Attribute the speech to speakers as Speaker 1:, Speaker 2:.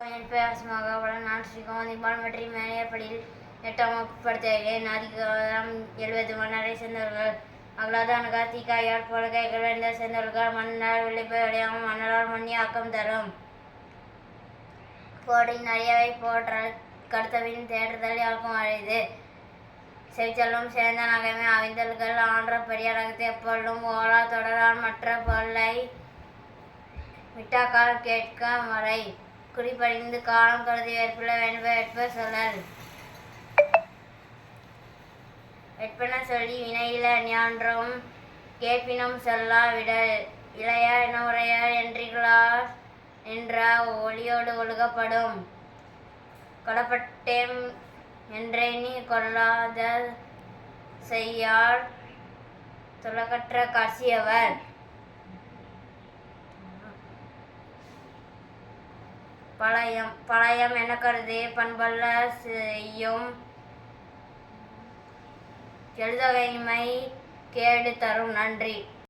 Speaker 1: பேசுமாக நான் ஸ்ரீகாந்த் பால்மற்றி மேயப்படியில் எட்டாம் வகுப்பு படித்தேன் எழுபது மன்னரை சேர்ந்தவர்கள். அவ்வளோதான் கார்த்திகாயால் பொலகைகள் வேண்ட சேர்ந்தவர்கள் மன்னர் விளைப்பு விளையாமல் மன்னரால் மண்ணியாக்கம் தரும். போடி நிறையவை போற்றால் கடுத்தவின் தேடுதல் யாருக்கும் அழைது செவிச்செல்லும் சேர்ந்த நகைமை அவிந்தல்கள் ஆன்ற பெரியடகத்தை எப்பொழுதும் ஓலா தொடரால் மற்ற பொருளை விட்டாக்கால் கேட்க மறை. குறிப்பறிந்து காலம் கருதி வேட்புல வேண்ப வேட்ப சொல்லல் வெட்பன சொல்லி வினையில ஞான்றும் கேட்பினும் சொல்லா விடல். இளைய இனமுறையார் என்றிகளார் என்ற ஒளியோடு ஒழுகப்படும். கொடப்பட்டேம் நீ கொள்ளாத செய்யார் துலகற்ற காசியவர் பழையம் பழையம் என கருதி பண்பல்ல செய்யும் எழுதகைமை கேடு தரும் நன்றி.